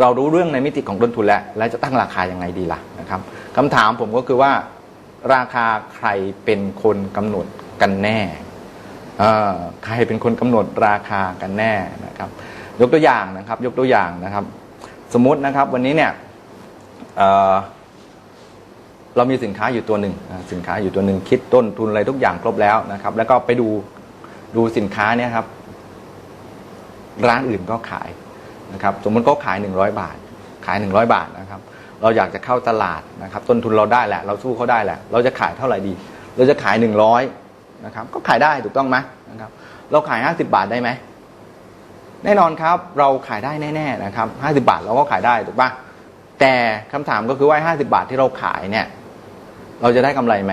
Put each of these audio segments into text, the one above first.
เรารู้เรื่องในมิติของต้นทุนแล้ว แล้วจะตั้งราคายังไงดีล่ะนะครับคำถามผมก็คือว่า ราคาใครเป็นคนกำหนดกันแน่ใครเป็นคนกำหนดราคากันแน่นะครับ ยกตัวอย่างนะครับ ยกตัวอย่างนะครับ สมมตินะครับวันนี้เนี่ยเเรามีสินค้าอยู่ตัวหนึ่งสินค้าอยู่ตัวหนึ่งคิดต้นทุนอะไรทุกอย่างครบแล้วนะครับ แล้วก็ไปดูดูสินค้าเนี่ยครับ ร้านอื่นก็ขาย นะครับสมมติก็ขาย 100 บาท ขาย 100 บาทนะครับเราอยากจะเข้าตลาดนะครับต้นทุนเราได้แหละ เราสู้เขาได้แหละ เราจะขายเท่าไหร่ดี เราจะขาย 100นะครับก็ขายได้ถูกต้องไหมนะครับเราขาย 50 บาทได้ไหมแน่นอนครับเราขายได้แน่ๆนะครับ50 บาทเราก็ขายได้ถูกปะแต่คำถามก็คือว่า 50 บาทที่เราขายเนี่ยเราจะได้กำไรไหม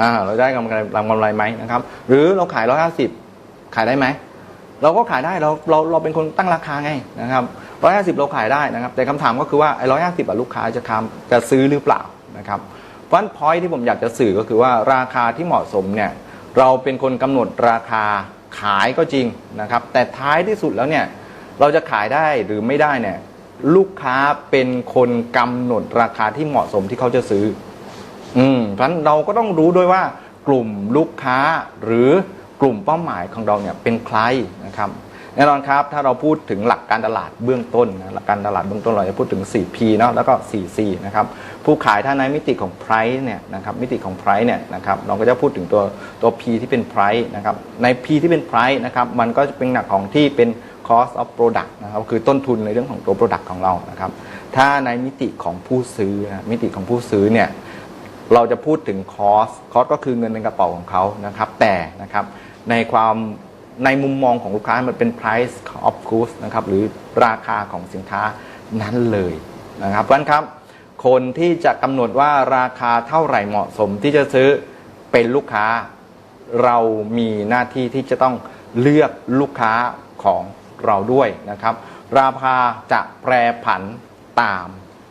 อ่าเราได้กำไรกำไรไหมนะครับ หรือเราขาย 150 ขายได้ไหม เราก็ขายได้เราเราเราเป็นคนตั้งราคาไงนะครับร้อยห้าสิบเราขายได้นะครับ แต่คำถามก็คือว่าไอ้ร้อยห้าสิบลูกค้าจะทำจะซื้อหรือเปล่านะครับเพราะฉะนั้นพอยที่ผมอยากจะสื่อก็คือว่าราคาที่เหมาะสมเนี่ยเราเป็นคนกำหนดราคาขายก็จริงนะครับ แต่ท้ายที่สุดแล้วเนี่ยเราจะขายได้หรือไม่ได้เนี่ยลูกค้าเป็นคนกำหนดราคาที่เหมาะสมที่เขาจะซื้อ อืมเพราะฉะนั้นเราก็ต้องรู้ด้วยว่ากลุ่มลูกค้าหรือ กลุ่มเป้าหมายของเราเนี่ยเป็นใครนะครับแน่นอนครับถ้าเราพูดถึงหลักการตลาดเบื้องต้นนะหลักการตลาดเบื้องต้นเราจะพูดถึง 4P เนาะแล้วก็ 4C นะครับผู้ขายถ้าในมิติของ price เนี่ยนะครับมิติของ price เนี่ยนะครับเราก็จะพูดถึงตัวตัว P ที่เป็น price นะครับใน P ที่เป็น price นะครับมันก็จะเป็นหนักของที่เป็น cost of product นะครับคือต้นทุนในเรื่องของตัว product ของเรานะครับถ้าในมิติของผู้ซื้อนะมิติของผู้ซื้อเนี่ยเราจะพูดถึงคอสคอสก็คือเงินในกระเป๋าของเขานะครับแต่นะครับ ในความในมุมมองของลูกค้ามันเป็น price of goods นะครับหรือราคาของสินค้านั้นเลยนะครับเพราะฉะนั้นครับ คนที่จะกำหนดว่าราคาเท่าไหร่เหมาะสมที่จะซื้อเป็นลูกค้า เรามีหน้าที่ที่จะต้องเลือกลูกค้าของเราด้วยนะครับ ราคาจะแปรผันตาม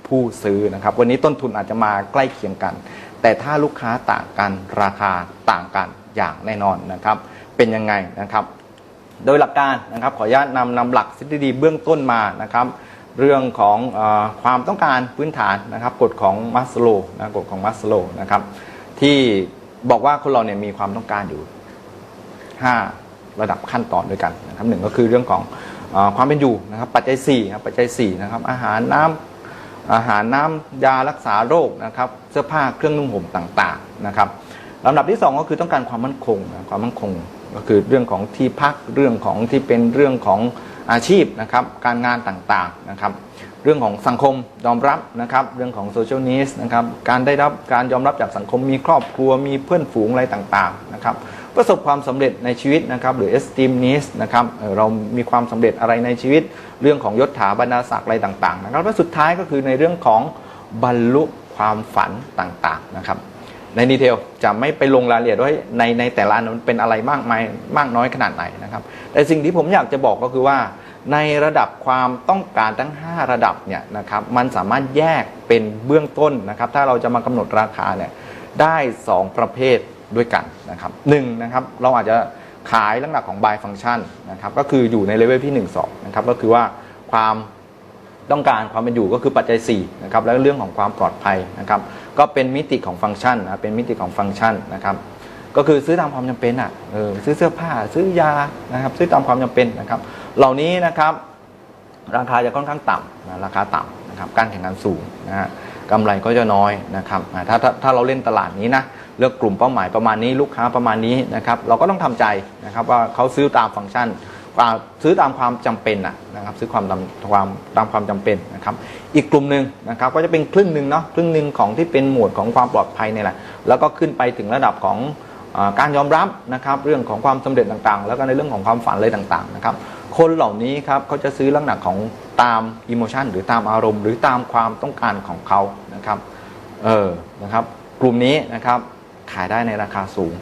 ผู้ซื้อนะครับ วันนี้ต้นทุนอาจจะมาใกล้เคียงกัน แต่ถ้าลูกค้าต่างกันราคาต่างกันอย่างแน่นอนนะครับ เป็นยังไงนะครับ โดยหลักการนะครับขออนุญาตนำนำหลักทฤษฎีเบื้องต้นมานะครับ เรื่องของอความต้องการพื้นฐานนะครับ กฎของมัสโลนะกฎของมัสโลนะครับ ที่บอกว่าคนเราเนี่ยมีความต้องการอยู่ 5 ระดับขั้นตอนด้วยกันนะครับหนึ่งก็คือเรื่องของอความเป็นอยู่นะครับ ปัจจัย4ครับปัจจัย4นะครับอาหารน้ำอาหารน้ำยารักษาโรคนะครับเสื้อผ้าเครื่องนุ่งห่มต่างๆนะครับลำดับที่ 2 ก็คือต้องการความมั่นคงนะความมั่นคง ก็คือเรื่องของที่พักเรื่องของที่เป็นเรื่องของอาชีพนะครับ การงานต่างๆนะครับ เรื่องของสังคมยอมรับนะครับ เรื่องของโซเชียลนิสนะครับ การได้รับการยอมรับจากสังคมมีครอบครัวมีเพื่อนฝูงอะไรต่างๆนะครับ ประสบความสำเร็จในชีวิตนะครับ หรือ esteem n e s นะครับเรามีความสำเร็จอะไรในชีวิต เรื่องของยศถาบรรดาศักดิ์อะไรต่างๆนะครับและสุดท้ายก็คือในเรื่องของบรรลุความฝันต่างๆนะครับ ในดีเทลจะไม่ไปลงรายละเอียดว่าในในแต่ละอันมันเป็นอะไรมากมายมากน้อยขนาดไหนนะครับ แต่สิ่งที่ผมอยากจะบอกก็คือว่า ในระดับความต้องการทั้ง 5 ระดับเนี่ยนะครับมันสามารถแยกเป็นเบื้องต้นนะครับ ถ้าเราจะมากำหนดราคาเนี่ยได้ 2 ประเภทด้วยกันนะครับหนึ่งนะครับเราอาจจะขายลักษณะของ buy function นะครับก็คืออยู่ในเลเวลที่ 1 2นะครับก็คือว่าความ ต้องการความเป็นอยู่ก็คือปัจจัย4นะครับแล้วเรื่องของความปลอดภัยนะครับก็เป็นมิติของฟังก์ชันนะเป็นมิติของฟังก์ชันนะครับก็คือซื้อตามความจำเป็นอะเออซื้อเสื้อผ้าซื้อยานะครับซื้อตามความจำเป็นนะครับ เหล่านี้นะครับ ราคาจะค่อนข้างต่ำนะราคาต่ำนะครับการแข่งขันสูงนะฮะกำไรก็จะน้อยนะครับถ้าถ้าถ้าเราเล่นตลาดนี้นะเลือกกลุ่มเป้าหมายประมาณนี้ลูกค้าประมาณนี้นะครับเราก็ต้องทำใจนะครับว่าเขาซื้อตามฟังก์ชัน ซื้อตามความจำเป็นนะนะครับซื้อความตามความตามความจำเป็นนะครับ อีกกลุ่มหนึ่งนะครับก็จะเป็นครึ่งหนึ่งเนาะครึ่งหนึ่งของที่เป็นหมวดของความปลอดภัยเนี่ยแหละแล้วก็ขึ้นไปถึงระดับของอการยอมรับนะครับเรื่องของความสำเร็จต่างๆ แล้วก็ในเรื่องของความฝันอะไรต่างๆนะครับคนเหล่านี้ครับเขาจะซื้อลักษณะของตามอิโมชันหรือตามอารมณ์ หรือตามความต้องการของเขานะครับเออนะครับกลุ่มนี้นะครับขายได้ในราคาสูง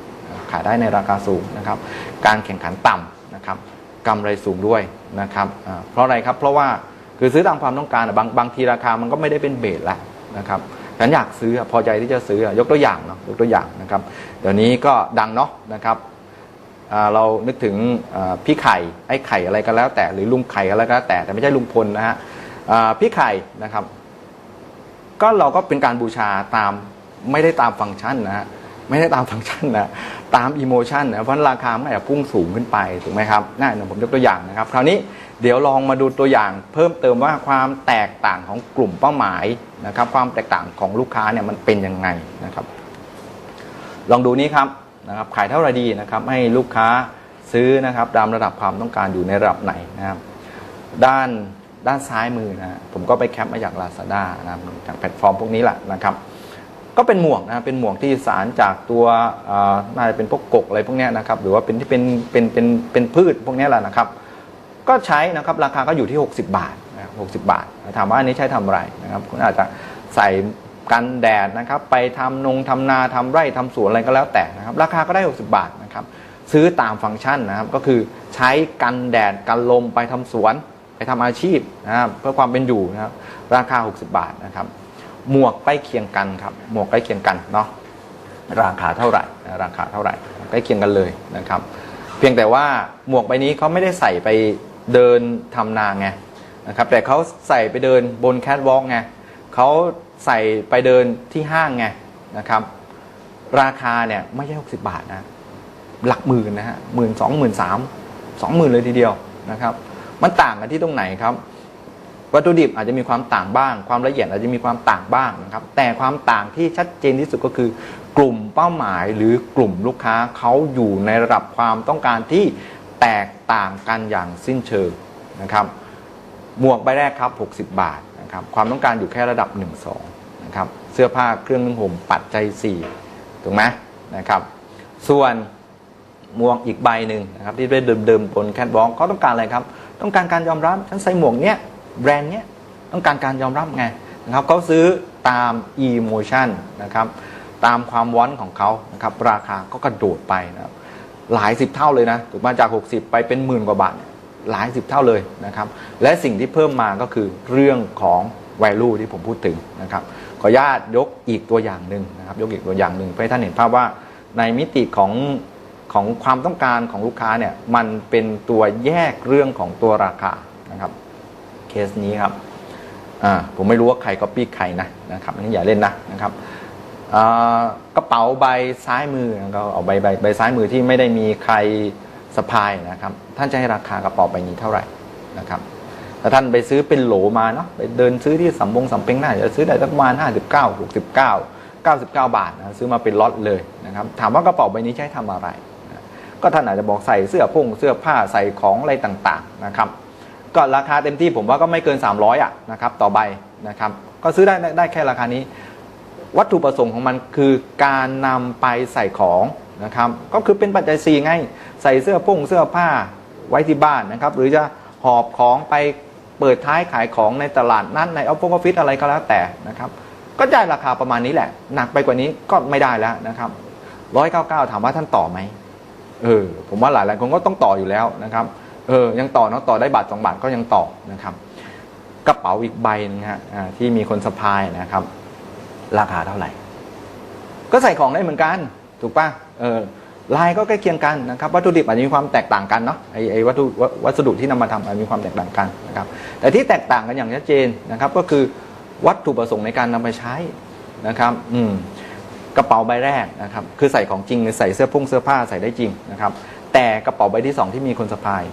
ขายได้ในราคาสูงนะครับการแข่งขันต่ำนะครับ กำไรสูงด้วยนะครับเพราะอะไรครับเพราะว่าคือซื้อตามความต้องการอะบางบางทีราคามันก็ไม่ได้เป็นเบสแล้วนะครับฉันอยากซื้อพอใจที่จะซื้อยกตัวอย่างเนาะยกตัวอย่างนะครับเดี๋ยวนี้ก็ดังเนาะนะครับเรานึกถึงพี่ไข่ไอ้ไข่อะไรก็แล้ว แต่หรือลุงไข่ก็แล้วแต่แต่ไม่ใช่ลุงพลนะฮะพี่ไข่นะครับ ก็เราก็เป็นการบูชาตามไม่ได้ตามฟังก์ชันนะฮะ ไม่ได้ตามฟังก์ชันนะตามอิโมชันนะเพราะราคาไม่อาจจะพุ่งสูงขึ้นไปถูกไหมครับน่าเดี๋ยวผมยกตัวอย่างนะครับ คราวนี้เดี๋ยวลองมาดูตัวอย่าง เพิ่มเติมว่าความแตกต่างของกลุ่มเป้าหมายนะครับ ความแตกต่างของลูกค้าเนี่ยมันเป็นยังไงนะครับ ลองดูนี้ครับนะครับ ขายเท่าไรดีนะครับ ให้ลูกค้าซื้อนะครับตามระดับความต้องการอยู่ในระดับไหนนะครับ ด้านด้านซ้ายมือนะฮะผมก็ไปแคปมาจาก Lazada นะครับจากแพลตฟอร์มพวกนี้แหละนะครับ ก็เป็นหมวกนะเป็นหมวกที่สารจากตัวน่าจะเป็นพวกกกอะไรพวกนี้นะครับหรือว่าเป็นที่เป็นเป็นเป็นเป็นพืชพวกนี้แหละนะครับ ก็ใช้นะครับราคาก็อยู่ที่ 60 บาทนะครับ60 บาท ถามว่าอันนี้ใช้ทำอะไรนะครับคุณอาจจะใส่กันแดดนะครับไปทำนงทำนาทำไร่ทำสวนอะไรก็แล้วแต่นะครับราคาก็ได้ 60 บาทนะครับซื้อตามฟังก์ชันนะครับก็คือใช้กันแดดกันลมไปทำสวนไปทำอาชีพนะครับเพื่อความเป็นอยู่นะครับราคา 60 บาทนะครับ หมวกใกล้เคียงกันครับ หมวกใกล้เคียงกันเนาะราคาเท่าไหร่ราคาเท่าไหร่ใกล้เคียงกันเลยนะครับ เพียงแต่ว่าหมวกใบนี้เขาไม่ได้ใส่ไปเดินทำนาไงนะครับแต่เขาใส่ไปเดินบนแคทวอล์กไงเขาใส่ไปเดินที่ห้างไงนะครับ ราคาเนี่ยไม่ใช่60บาทนะ หลักหมื่นนะฮะหมื่นสองหมื่นสามสองหมื่นเลยทีเดียวนะครับ มันต่างกันที่ตรงไหนครับ วัตถุดิบอาจจะมีความต่างบ้าง ความละเอียดอาจจะมีความต่างบ้างนะครับแต่ความต่างที่ชัดเจนที่สุดก็คือกลุ่มเป้าหมายหรือกลุ่มลูกค้าเขาอยู่ในระดับความต้องการที่แตกต่างกันอย่างสิ้นเชิงนะครับหมวกใบแรกครับ 60 บาทนะครับความต้องการอยู่แค่ระดับ 1 2นะครับเสื้อผ้าเครื่องนึ่งห่มปัจจัย4ถูกไหมนะครับส่วนหมวกอีกใบหนึ่งนะครับที่ได้เดิมๆบนแคทวอล์กเขาต้องการอะไรครับ ต้องการการยอมรับฉันใส่หมวกเนี้ย แบรนด์เนี้ยต้องการการยอมรับไงนะครับเขาซื้อตาม emotion นะครับตามความวอนของเขานะครับราคาก็กระโดดไปนะครับหลายสิบเท่าเลยนะถูกมาจาก 60 ไปเป็นหมื่นกว่าบาทหลายสิบเท่าเลยนะครับและสิ่งที่เพิ่มมาก็คือเรื่องของ value ที่ผมพูดถึงนะครับขออนุญาตยกอีกตัวอย่างหนึ่งนะครับยกอีกตัวอย่างหนึ่งเพื่อให้ท่านเห็นภาพว่าในมิติของของความต้องการของลูกค้าเนี่ยมันเป็นตัวแยกเรื่องของตัวราคานะครับ เคสนี้ครับอ่าผมไม่รู้ว่าใครก็ปี้ใครนะนะครับอันนี้อย่าเล่นนะนะครับอ่ากระเป๋าใบซ้ายมือก็เอาใบใบใบซ้ายมือที่ไม่ได้มีใครสะพายนะครับ ท่านจะให้ราคากระเป๋าใบนี้เท่าไหร่นะครับถ้าท่านไปซื้อเป็นโหลมาเนาะไปเดินซื้อที่สัมบงสัมเพ็งน่าจะซื้อได้สักประมาณ59 69 99 บาทนะซื้อมาเป็นล็อตเลยนะครับถามว่ากระเป๋าใบนี้ใช้ทำอะไร ก็ท่านอาจจะบอกใส่เสื้อผงเสื้อผ้าใส่ของอะไรต่างๆนะครับ ก็ราคาเต็มที่ผมว่าก็ไม่เกิน 300อะนะครับต่อใบนะครับก็ซื้อได้ได้แค่ราคานี้ วัตถุประสงค์ของมันคือการนำไปใส่ของนะครับก็คือเป็นปัจจัยสี่ไงใส่เสื้อผงเสื้อผ้าไว้ที่บ้านนะครับหรือจะหอบของไปเปิดท้ายขายของในตลาดนัดในออฟฟิศอะไรก็แล้วแต่นะครับก็ได้ราคาประมาณนี้แหละ หนักไปกว่านี้ก็ไม่ได้แล้วนะครับร้อยเก้าเก้าถามว่าท่านต่อไหมเออผมว่าหลายหลายคนก็ต้องต่ออยู่แล้วนะครับ เออยังต่อเนาะต่อได้บาทสองบาทก็ยังต่อนะครับ กระเป๋าอีกใบนึงฮะที่มีคนสะพายนะครับ ราคาเท่าไหร่ ก็ใส่ของได้เหมือนกัน ถูกป่ะเออลายก็ใกล้เคียงกันนะครับ วัตถุดิบอาจจะมีความแตกต่างกันเนาะไอไอวัตถุวัสดุที่นำมาทำอาจจะมีความแตกต่างกันนะครับ แต่ที่แตกต่างกันอย่างชัดเจนนะครับ ก็คือวัตถุประสงค์ในการนำไปใช้นะครับ อืมกระเป๋าใบแรกนะครับ คือใส่ของจริงหรือใส่เสื้อผงเสื้อผ้าใส่ได้จริงนะครับ แต่กระเป๋าใบที่สองที่มีคนสะพาย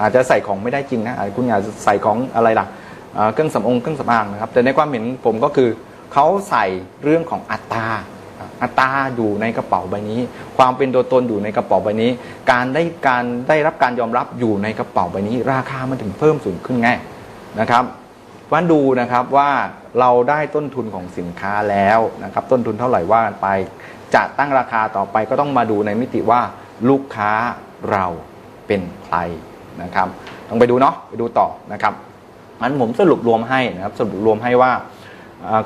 อาจจะใส่ของไม่ได้จริงนะคุณอาจจะใส่ของอะไรล่ะเครื่องสำอางเครื่องสำอางนะครับแต่ในความเห็นผมก็คือเขาใส่เรื่องของอัตราอัตราอยู่ในกระเป๋าใบนี้ ความเป็นตัวตนอยู่ในกระเป๋าใบนี้ การได้การได้รับการยอมรับอยู่ในกระเป๋าใบนี้ ราคามันถึงเพิ่มสูงขึ้นไงนะครับว่าดูนะครับว่าเราได้ต้นทุนของสินค้าแล้วนะครับต้นทุนเท่าไหร่ว่ากันไป จะตั้งราคาต่อไปก็ต้องมาดูในมิติว่าลูกค้า เราเป็นใครนะครับต้องไปดูเนาะไปดูต่อนะครับงั้นผมสรุปรวมให้นะครับสรุปรวมให้ว่า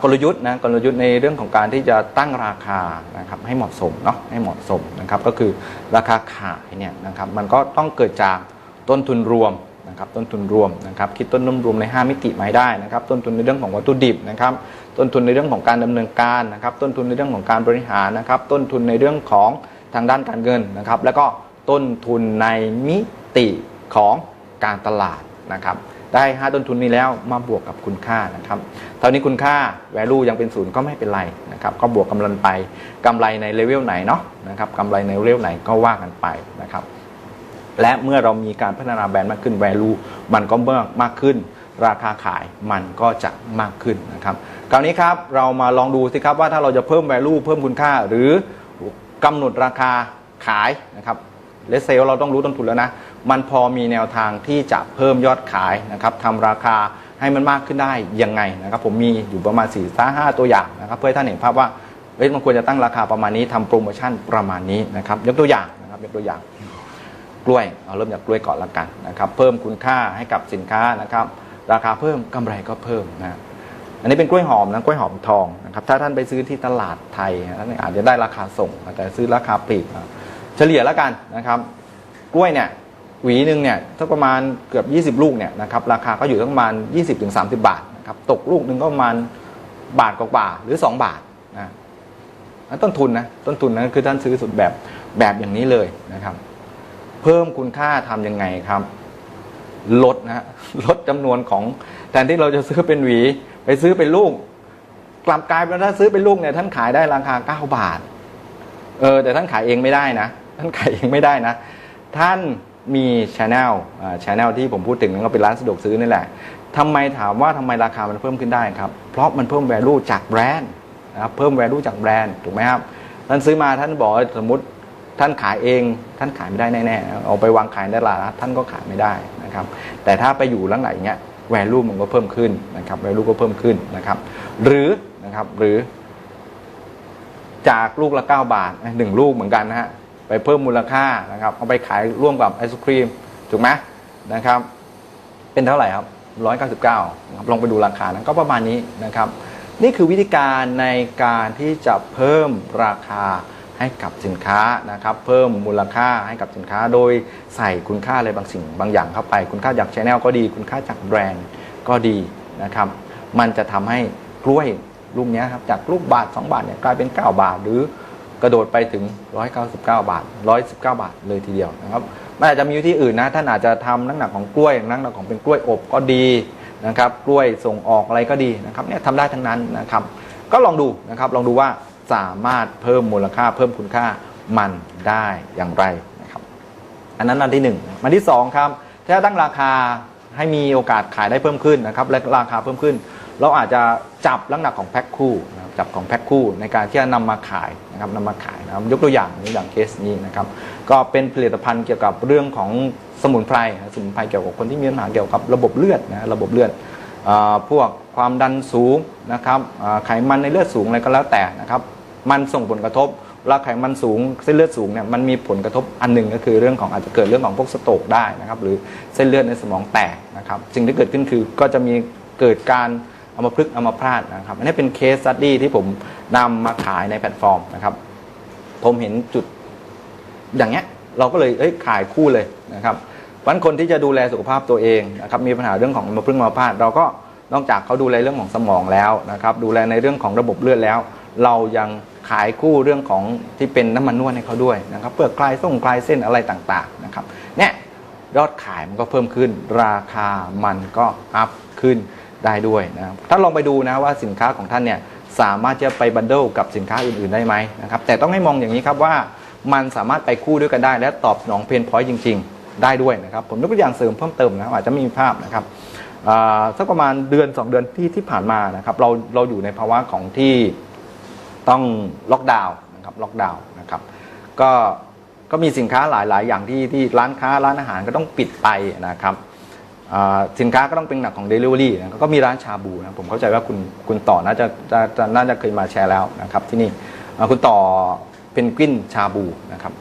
กลยุทธ์นะกลยุทธ์ในเรื่องของการที่จะตั้งราคานะครับให้เหมาะสมเนาะให้เหมาะสมนะครับก็คือราคาขายเนี่ยนะครับมันก็ต้องเกิดจากต้นทุนรวมนะครับต้นทุนรวมนะครับคิดต้นทุนรวมใน 5 มิติมาได้นะครับต้นทุนในเรื่องของวัตถุดิบนะครับต้นทุนในเรื่องของการดำเนินการนะครับต้นทุนในเรื่องของการบริหารนะครับต้นทุนในเรื่องของทางด้านการเงินนะครับแล้วก็ ต้นทุนในมิติของการตลาดนะครับได้ 5 ต้นทุนนี้แล้วมาบวกกับคุณค่านะครับเท่านี้คุณค่า value ยังเป็นศูนย์ก็ไม่เป็นไรนะครับก็บวกกำลังไปกำไรในเลเวลไหนเนาะนะครับกำไรในเลเวลไหนก็ว่ากันไปนะครับและเมื่อเรามีการพัฒนาแบรนด์มากขึ้น value มันก็มากมากขึ้น ราคาขายมันก็จะมากขึ้นนะครับคราวนี้ครับเรามาลองดูสิครับว่าถ้าเราจะเพิ่ม value เพิ่มคุณค่า หรือกำหนดราคาขายนะครับ เลสเซลเราต้องรู้ต้นทุนแล้วนะ มันพอมีแนวทางที่จะเพิ่มยอดขายนะครับทำราคาให้มันมากขึ้นได้ยังไงนะครับผมมีอยู่ประมาณ4ี่ห้าตัวอย่างนะครับเพื่อให้ท่านเห็นภาพว่าเอ้ยมันควรจะตั้งราคาประมาณนี้ทำโปรโมชั่นประมาณนี้นะครับยกตัวอย่างนะครับยกตัวอย่างกล้วยเอาเริ่มจากกล้วยก่อนละกันนะครับเพิ่มคุณค่าให้กับสินค้านะครับราคาเพิ่มกำไรก็เพิ่มนะอันนี้เป็นกล้วยหอมนะกล้วยหอมทองนะครับถ้าท่านไปซื้อที่ตลาดไทยท่านอาจจะได้ราคาส่งแต่ซื้อราคาปลีกนะ เฉลี่ยแล้วกันนะครับ กล้วยเนี่ยหวีหนึ่งเนี่ยถ้าประมาณเกือบ 20 ลูกเนี่ยนะครับราคาก็อยู่ที่ประมาณ 20-30 บาทนะครับตกลูกหนึ่งก็ประมาณบาทกว่าๆหรือ 2 บาทนะนนต้นทุนนะต้นทุนนะคือท่านซื้อสุดแบบแบบอย่างนี้เลยนะครับ เพิ่มคุณค่าทำยังไงครับ ลดนะฮะลดจำนวนของแทนที่เราจะซื้อเป็นหวี ไปซื้อเป็นลูก กลับกลายเป็นถ้าซื้อเป็นลูกเนี่ยท่านขายได้ราคา 9 บาทเออแต่ท่านขายเองไม่ได้นะ ท่านขายเองไม่ได้นะ ท่านมีช anel ช anel ที่ผมพูดถึงนั่นก็เป็นร้านสะดวกซื้อนี่แหละทำไมถามว่าทำไมราคามันเพิ่มขึ้นได้ครับ เพราะมันเพิ่ม value จากแบรนด์นะครับเพิ่ม value จากแบรนด์ถูกไหมครับท่านซื้อมาท่านบอกสมมติท่านขายเองท่านขายไม่ได้แน่ๆเอาไปวางขายในตลาดนะท่านก็ขายไม่ได้นะครับ แต่ถ้าไปอยู่หลังไหนเงี้ย value มันก็เพิ่มขึ้นนะครับ value ก็เพิ่มขึ้นนะครับ หรือนะครับหรือจากลูกละ 9 บาทหนึ่งลูกเหมือนกันนะฮะ ไปเพิ่มมูลค่านะครับเอาไปขายร่วมกับไอศครีมถูกไหมนะครับ เป็นเท่าไหร่ครับ199นะครับลองไปดูราคานั้นก็ประมาณนี้นะครับ นี่คือวิธีการในการที่จะเพิ่มราคาให้กับสินค้านะครับ เพิ่มมูลค่าให้กับสินค้า โดยใส่คุณค่าอะไรบางสิ่งบางอย่างเข้าไป คุณค่าจากชแนลก็ดี คุณค่าจากแบรนด์ก็ดีนะครับ มันจะทำให้กล้วยลูกเนี้ยครับจากลูกบาท 2 บาทเนี่ยกลายเป็น 9 บาทหรือ กระโดดไปถึง 199 บาท 119 บาทเลยทีเดียวนะครับมันอาจจะมีวิธีอื่นนะท่านอาจจะทำน้ำหนักของกล้วยน้ำหนักของเป็นกล้วยอบก็ดีนะครับกล้วยส่งออกอะไรก็ดีนะครับเนี่ยทำได้ทั้งนั้นนะครับก็ลองดูนะครับลองดูว่าสามารถเพิ่มมูลค่าเพิ่มคุณค่ามันได้อย่างไรนะครับอันนั้นอันที่หนึ่งอันที่สองครับถ้าตั้งราคาให้มีโอกาสขายได้เพิ่มขึ้นนะครับและราคาเพิ่มขึ้น เราอาจจะจับลักษณะของแพ็คคู่ นะครับจับของแพ็คคู่ในการที่จะนำมาขายนะครับนำมาขายนะครับยกตัวอย่างนี้อย่างเคสนี้นะครับก็เป็นผลิตภัณฑ์เกี่ยวกับเรื่องของสมุนไพรสมุนไพรเกี่ยวกับคนที่มีปัญหาเกี่ยวกับระบบเลือดนะระบบเลือดอพวกความดันสูงนะครับไขมันในเลือดสูงอะไรก็แล้วแต่นะครับมันส่งผลกระทบเวลาไขมันสูงเส้นเลือดสูงเนี่ยมันมีผลกระทบอันหนึ่งก็คือเรื่องของอาจจะเกิดเรื่องของพวกสโตรกได้นะครับหรือเส้นเลือดในสมองแตกนะครับสิ่งที่เกิดขึ้นคือก็จะมีเกิดการ เอามาพลึกเอามาพลาดนะครับ อันนี้เป็นเคสสตัดดี้ที่ผมนำมาขายในแพลตฟอร์มนะครับ ผมเห็นจุดอย่างเงี้ยเราก็เลยเอ้ยขายคู่เลยนะครับเพราะฉะนั้นคนที่จะดูแลสุขภาพตัวเองนะครับมีปัญหาเรื่องของอัมาพึ่งมาพลาด เราก็นอกจากเขาดูแลเรื่องของสมองแล้วนะครับ ดูแลในเรื่องของระบบเลือดแล้ว เรายังขายคู่เรื่องของที่เป็นน้ำมันนวดให้เขาด้วยนะครับเพื่อคลายส่งคลายเส้นอะไรต่างๆนะครับเนี่ยยอดขายมันก็เพิ่มขึ้น ราคามันก็อัพขึ้น ได้ด้วยนะครับถ้าลองไปดูนะว่าสินค้าของท่านเนี่ยสามารถจะไปบันเดิลกับสินค้าอื่น ๆได้ไหมนะครับแต่ต้องให้มองอย่างนี้ครับว่ามันสามารถไปคู่ด้วยกันได้ และตอบสนองเพนพอยต์จริง ๆ ได้ด้วยนะครับผมยกตัวอย่างเสริมเพิ่มเติมนะอาจจะไม่มีภาพนะครับสักประมาณเดือน 2 เดือนที่ที่ผ่านมานะครับเราเราอยู่ในภาวะของที่ต้องล็อกดาวน์นะครับล็อกดาวน์นะครับก็ก็มีสินค้าหลาย ๆ อย่างที่ที่ร้านค้าร้านอาหารก็ต้องปิดไปนะครับ สินค้าก็ต้องเป็นหนักของ Delivery นะก็มีร้านชาบูนะผมเข้าใจว่าคุณคุณต่อน่าจะจะจะน่าจะเคยมาแชร์แล้วนะครับที่นี่คุณต่อเพนกวินชาบูนะครับ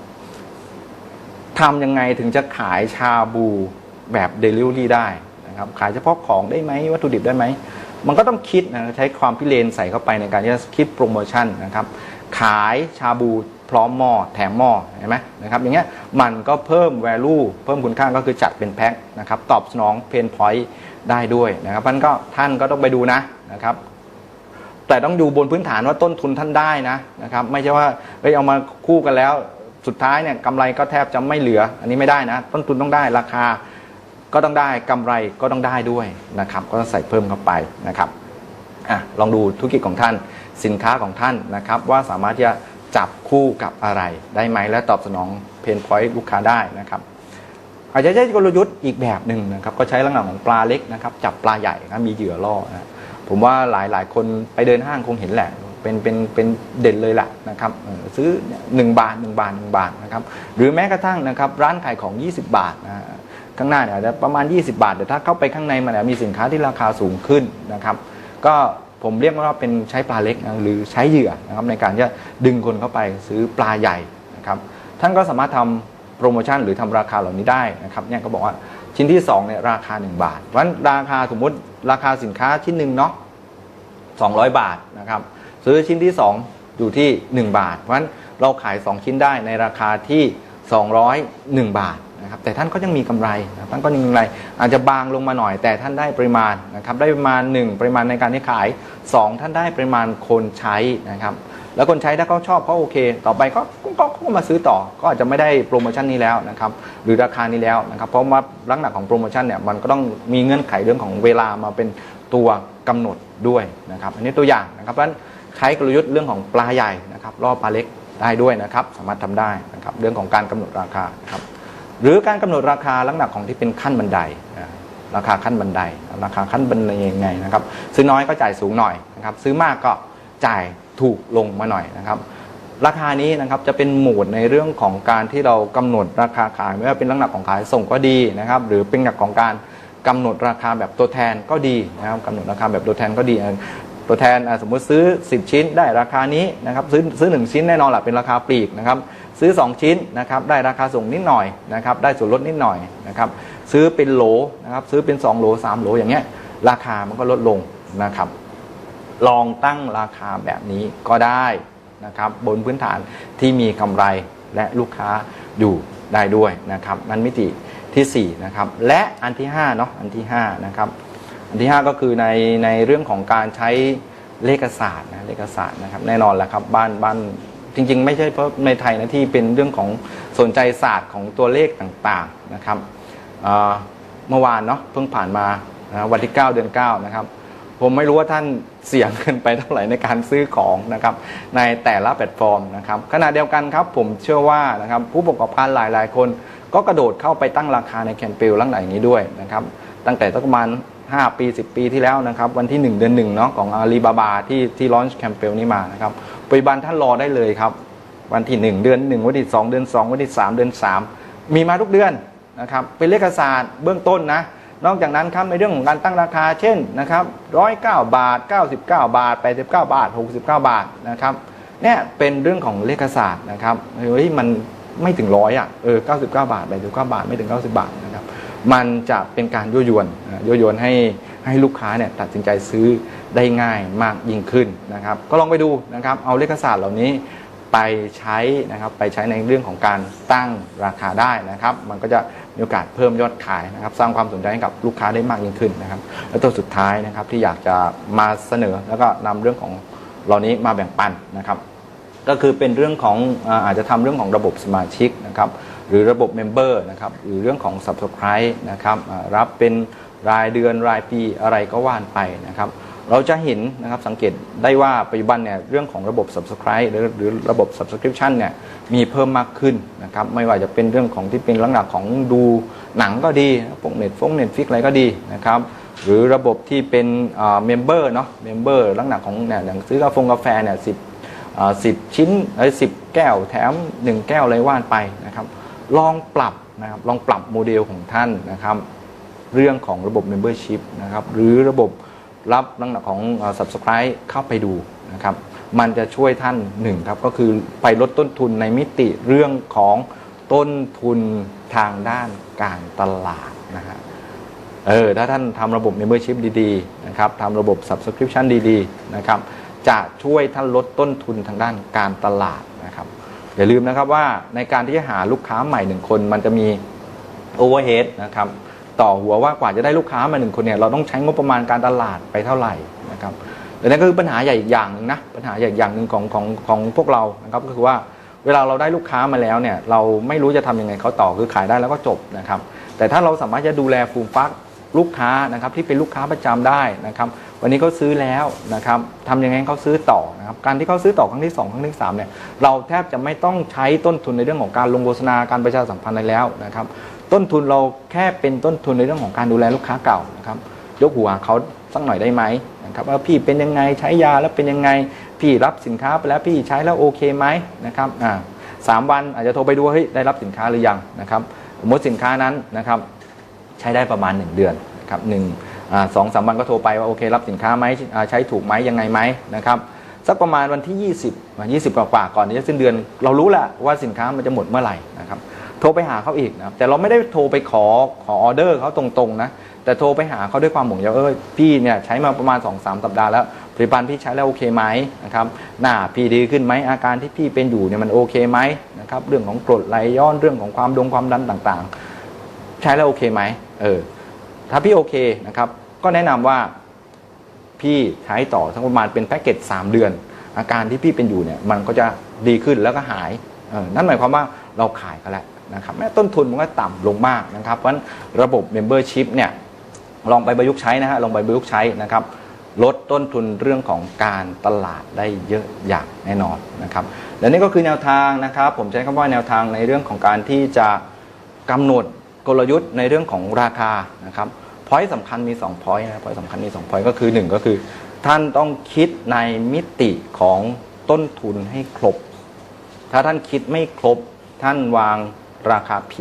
ทำยังไงถึงจะขายชาบูแบบเดลิเวอรี่ได้นะครับขายเฉพาะของได้ไหมวัตถุดิบได้ไหม มันก็ต้องคิดนะใช้ความพิเรนใส่เข้าไปในการที่จะคิดโปรโมชั่นนะครับขายชาบู พร้อมหม้อแถมหม้อเห็นไหมนะครับอย่างเงี้ยมันก็เพิ่ม value เพิ่มคุณค่าก็คือจัดเป็นแพ็คนะครับตอบสนองเพนพอยต์ได้ด้วยนะครับมันก็ท่านก็ต้องไปดูนะนะครับแต่ต้องดูบนพื้นฐานว่าต้นทุนท่านได้นะนะครับไม่ใช่ว่าเฮ้ยเอามาคู่กันแล้วสุดท้ายเนี่ยกำไรก็แทบจะไม่เหลือ อันนี้ไม่ได้นะ ต้นทุนต้องได้ราคาก็ต้องได้กำไรก็ต้องได้ด้วยนะครับ ก็ต้องใส่เพิ่มเข้าไปนะครับอะลองดูธุรกิจของท่านสินค้าของท่านนะครับ ว่าสามารถที่จะ จับคู่กับอะไรได้ไหมและตอบสนองเพนพอยต์ลูกค้าได้นะครับอาจจะใช้กลยุทธ์อีกแบบหนึ่งนะครับก็ใช้ลักษณะของปลาเล็กนะครับจับปลาใหญ่นะมีเหยื่อล่อนะผมว่าหลายหลายคนไปเดินห้างคงเห็นแหละเป็นเป็นเป็นเด่นเลยแหละนะครับซื้อหนึ่งบาทหนึ่งบาทหนึ่งบาทนะครับหรือแม้กระทั่งนะครับร้านขายของ 20 บาทนะข้างหน้าเนี่ยอาจจะประมาณ 20 บาทแต่ถ้าเข้าไปข้างในมันมีสินค้าที่ราคาสูงขึ้นนะครับก็ ผมเรียกว่าเป็นใช้ปลาเล็กนะหรือใช้เหยื่อนะครับในการที่จะดึงคนเข้าไปซื้อปลาใหญ่นะครับท่านก็สามารถทำโปรโมชั่นหรือทำราคาเหล่านี้ได้นะครับเนี่ยก็บอกว่าชิ้นที่2เนี่ยราคา 1 บาทเพราะฉะนั้นราคาสมมุติราคาสินค้าชิ้นหนึ่งเนาะ200 บาทนะครับซื้อชิ้นที่ 2 อยู่ที่ 1 บาท เพราะฉะนั้นเราขาย 2 ชิ้นได้ในราคาที่ 201 บาท นะครับแต่ท่านก็ยังมีกำไรนะท่านก็ยังมีกำไร อาจจะบางลงมาหน่อย แต่ท่านได้ปริมาณนะครับได้ปริมาณ 1 ปริมาณในการที่ขาย 2 ท่านได้ปริมาณคนใช้นะครับแล้วคนใช้ถ้าเขาชอบเขาโอเค ต่อไปก็ก็ก็ก็มาซื้อต่อ ก็อาจจะไม่ได้โปรโมชั่นนี้แล้วนะครับหรือราคานี้แล้วนะครับเพราะว่าลักษณะของโปรโมชั่นเนี่ยมันก็ต้องมีเงื่อนไขเรื่องของเวลามาเป็นตัวกำหนดด้วยนะครับอันนี้ตัวอย่างนะครับเพราะฉะนั้นใช้กลยุทธ์เรื่องของปลาใหญ่นะครับล่อปลาเล็กได้ด้วยนะครับสามารถทำได้นะครับเรื่องของการกำหนดราคานะครับ หรือการกำหนดราคาลักษณะของที่เป็นขั้นบันไดราคาขั้นบันไดราคาขั้นบันไดยังไงนะครับ ซื้อน้อยก็จ่ายสูงหน่อยนะครับ ซื้อมากก็จ่ายถูกลงมาหน่อยนะครับ ราคานี้นะครับจะเป็นโหมดในเรื่องของการที่เรากำหนดราคาขายไม่ว่าเป็นลักษณะของขายส่งก็ดีนะครับ หรือเป็นหลักของการกำหนดราคาแบบตัวแทนก็ดีนะครับกำหนดราคาแบบตัวแทนก็ดี ตัวแทนสมมุติซื้อ 10 ชิ้นได้ราคานี้นะครับ ซื้อซื้อ1ชิ้นแน่นอนแหละเป็นราคาปลีกนะครับ ซื้อ 2 ชิ้นนะครับได้ราคาส่งนิดหน่อยนะครับได้ส่วนลดนิดหน่อยนะครับซื้อเป็นโหลนะครับซื้อเป็น 2 โหล3โหลอย่างเงี้ยราคามันก็ลดลงนะครับ ลองตั้งราคาแบบนี้ก็ได้นะครับบนพื้นฐานที่มีกำไรและลูกค้าอยู่ได้ด้วยนะครับนั่นมิติที่4นะครับและอันที่5เนาะอันที่5นะครับอันที่ 5 ก็คือในในเรื่องของการใช้เลขศาสตร์นะเลขศาสตร์นะครับแน่นอนแหละครับบ้านบ้าน จริง ๆ ไม่ใช่เพราะในไทยนะที่เป็นเรื่องของสนใจศาสตร์ของตัวเลขต่างๆนะครับเมื่อวานเนาะเพิ่งผ่านมานะวันที่ 9 เดือน 9 นะครับ ผมไม่รู้ว่าท่านเสี่ยงเกินไปเท่าไหร่ในการซื้อของนะครับในแต่ละแพลตฟอร์มนะครับขณะเดียวกันครับผมเชื่อว่านะครับผู้ประกอบการหลาย ๆ คนก็กระโดดเข้าไปตั้งราคาในแคมเปญลักษณะอย่างนี้ด้วยนะครับตั้งแต่สักประมาณ 5 ปี 10 ปีที่แล้วนะครับ วันที่ 1 เดือน1เนาะของอาลีบาบาที่ที่ลอนช์แคมเปญนี้มานะครับปัจจุบันท่านรอได้เลยครับ วันที่ 1 เดือน 1 วันที่ 2 เดือน 2 วันที่ 3 เดือน 3 มีมาทุกเดือนนะครับเป็นเลขศาสตร์เบื้องต้นนะนอกจากนั้นครับในเรื่องของการตั้งราคาเช่นนะครับร้อยเก้าบาท 99 บาท 89 บาท 69 บาทนะครับเนี่ยเป็นเรื่องของเลขศาสตร์นะครับเฮ้ยมันไม่ถึงร้อยอะเออ99 บาท89บาท ไม่ถึง 90 บาทนะครับ มันจะเป็นการยั่วยวนยั่วยวนให้ให้ลูกค้าเนี่ยตัดสินใจซื้อได้ง่ายมากยิ่งขึ้นนะครับ ก็ลองไปดูนะครับ เอาเลขศาสตร์เหล่านี้ไปใช้นะครับไปใช้ในเรื่องของการตั้งราคาได้นะครับ มันก็จะมีโอกาสเพิ่มยอดขายนะครับ สร้างความสนใจให้กับลูกค้าได้มากยิ่งขึ้นนะครับ และตัวสุดท้ายนะครับที่อยากจะมาเสนอแล้วก็นำเรื่องของเหล่านี้มาแบ่งปันนะครับ ก็คือเป็นเรื่องของอาอาจจะทำเรื่องของระบบสมาชิกนะครับ หรือระบบเมมเบอร์นะครับหรือเรื่องของ Subscribe นะครับรับเป็นรายเดือนรายปีอะไรก็ว่านไปนะครับเราจะเห็นนะครับสังเกตได้ว่าปัจจุบันเนี่ยเรื่องของระบบ Subscribe หรือหรือระบบ Subscription เนี่ยมีเพิ่มมากขึ้นนะครับไม่ว่าจะเป็นเรื่องของที่เป็นลักษณะของดูหนังก็ดีพวกเน็ตฟงเน็ตฟิกอะไรก็ดีนะครับหรือระบบที่เป็นเมมเบอร์เนาะเมมเบอร์ลักษณะของเนี่ยอย่างซื้อกาแฟกาแฟเนี่ยสิบสิบชิ้นเอ้สิบแก้วแถม 1 แก้วเลยว่านไปนะครับ ลองปรับนะครับลองปรับโมเดลของท่านนะครับ เรื่องของระบบ Membership นะครับหรือระบบรับลักษณะของ Subscribe เข้าไปดูนะครับ มันจะช่วยท่านหนึ่งครับ ก็คือไปลดต้นทุนในมิติเรื่องของต้นทุนทางด้านการตลาดนะฮะเออถ้าท่านทำระบบ Membership ดีๆนะครับทำระบบ Subscription ดีๆนะครับจะช่วยท่านลดต้นทุนทางด้านการตลาดนะครับ อย่าลืมนะครับว่าในการที่จะหาลูกค้าใหม่หนึ่งคน มันจะมี Overhead นะครับต่อหัวว่ากว่าจะได้ลูกค้ามาหนึ่งคนเนี่ยเราต้องใช้งบประมาณการตลาดไปเท่าไหร่นะครับแต่นั่นก็คือปัญหาใหญ่อีกอย่างหนึงนะปัญหาใหญ่อีกอย่างหนึ่งของของของพวกเรานะครับก็คือว่าเวลาเราได้ลูกค้ามาแล้วเนี่ยเราไม่รู้จะทำยังไงเขาต่อคือขายได้แล้วก็จบนะครับแต่ถ้าเราสามารถจะดูแลฟูมฟักลูกค้านะครับที่เป็นลูกค้าประจำได้นะครับ วันนี้เขาซื้อแล้วนะครับทำยังไงเขาซื้อต่อนะครับการที่เขาซื้อต่อครั้งที่สองครั้งที่สามเนี่ยเราแทบจะไม่ต้องใช้ต้นทุนในเรื่องของการลงโฆษณาการประชาสัมพันธ์อะไรแล้วนะครับต้นทุนเราแค่เป็นต้นทุนในเรื่องของการดูแลลูกค้าเก่านะครับยกหัวเขาสักหน่อยได้ไหมนะครับว่าพี่เป็นยังไงใช้ยาแล้วเป็นยังไงพี่รับสินค้าไปแล้วพี่ใช้แล้วโอเคไหมนะครับอ่าสามวันอาจจะโทรไปดูเฮ้ยได้รับสินค้าหรือยังนะครับสมมติสินค้านั้นนะครับใช้ได้ประมาณ 1 เดือนนะครับหนึ่ง สองสามวันก็โทรไปว่าโอเค รับสินค้าไหมใช้ถูกไหมยังไงไหมนะครับสักประมาณวันที่ 20อ่า20กว่าก่อนที่จะสิ้นเดือน เรารู้แหละว่าสินค้ามันจะหมดเมื่อไหร่นะครับโทรไปหาเขาอีกนะแต่เราไม่ได้โทรไปขอขอออเดอร์เขาตรงๆนะแต่โทรไปหาเขาด้วยความห่วงใยเออพี่เนี่ยใช้มาประมาณ 2-3 สัปดาห์แล้วผลิตภัณฑ์พี่ใช้แล้วโอเคไหมนะครับหน้าพี่ดีขึ้นไหมอาการที่พี่เป็นอยู่เนี่ยมันโอเคไหมนะครับเรื่องของกรดไหลย้อนเรื่องของความดงความดันต่างๆ ใช้แล้วโอเคไหมเออ ถ้าพี่โอเคนะครับ ก็แนะนำว่าพี่ใช้ต่อทั้งประมาณเป็นแพ็กเกจ3 เดือน อาการที่พี่เป็นอยู่เนี่ยมันก็จะดีขึ้นแล้วก็หายนั่นหมายความว่าเราขายกันแล้วนะครับแม้ต้นทุนมันก็ต่ำลงมากนะครับเพราะฉะนั้นระบบ Membership เนี่ยลองไปประยุกต์ใช้นะฮะลองไปประยุกต์ใช้นะครับลดต้นทุนเรื่องของการตลาดได้เยอะอย่างแน่นอนนะครับและนี่ก็คือแนวทางนะครับ ผมใช้คำว่าแนวทางในเรื่องของการที่จะกำหนด กลยุทธ์ในเรื่องของราคานะครับพอยต์สำคัญมี2พอยต์นะพอยต์สำคัญมี2พอยต์ก็คือ 1 ก็คือ ท่านต้องคิดในมิติของต้นทุนให้ครบ ถ้าท่านคิดไม่ครบท่านวางราคาผิด